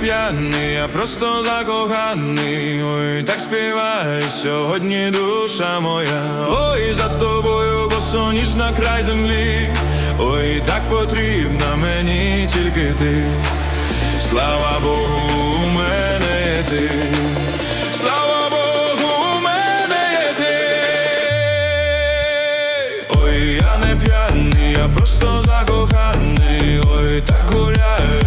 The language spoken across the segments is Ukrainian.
п'яний, я просто закоханий. Ой, так співає сьогодні душа моя. Ой, за тобою босоніж на край землі. Ой, так потрібна мені тільки ти. Слава Богу, у мене ти. Слава Богу, у мене ти. Ой, я не п'яний, я просто закоханий. Ой, так гуляю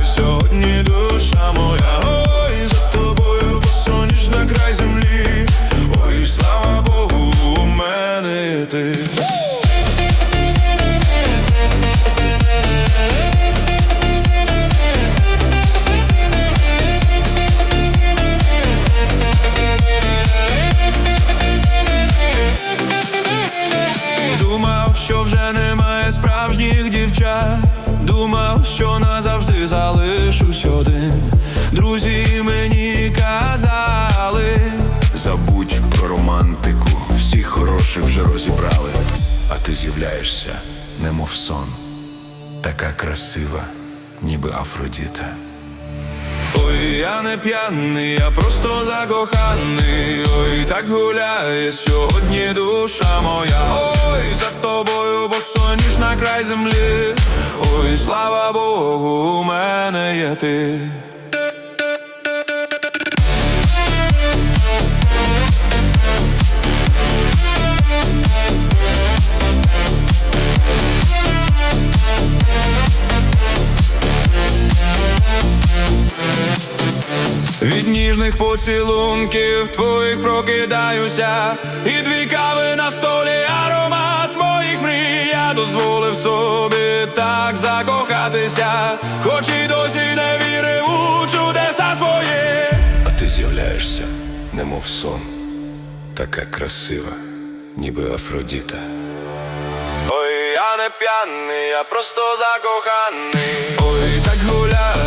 мене ти. Думав, що вже немає справжніх дівчат. Думав, що назавжди залишусь один. Друзі всіх вже розібрали, а ти з'являєшся, немов сон, така красива, ніби Афродіта. Ой, я не п'яний, я просто закоханий. Ой, так гуляє сьогодні душа моя. Ой, за тобою босоніж на край землі. Ой, слава Богу, у мене є ти. Ніжних поцілунків твоїх прокидаюся, і дві кави на столі, аромат моїх мрій. Я дозволив собі так закохатися, хоч і досі не вірив у чудеса свої. А ти з'являєшся, немов сон, така красива, ніби Афродіта. Ой, я не п'яний, я просто закоханий. Ой, так гуляє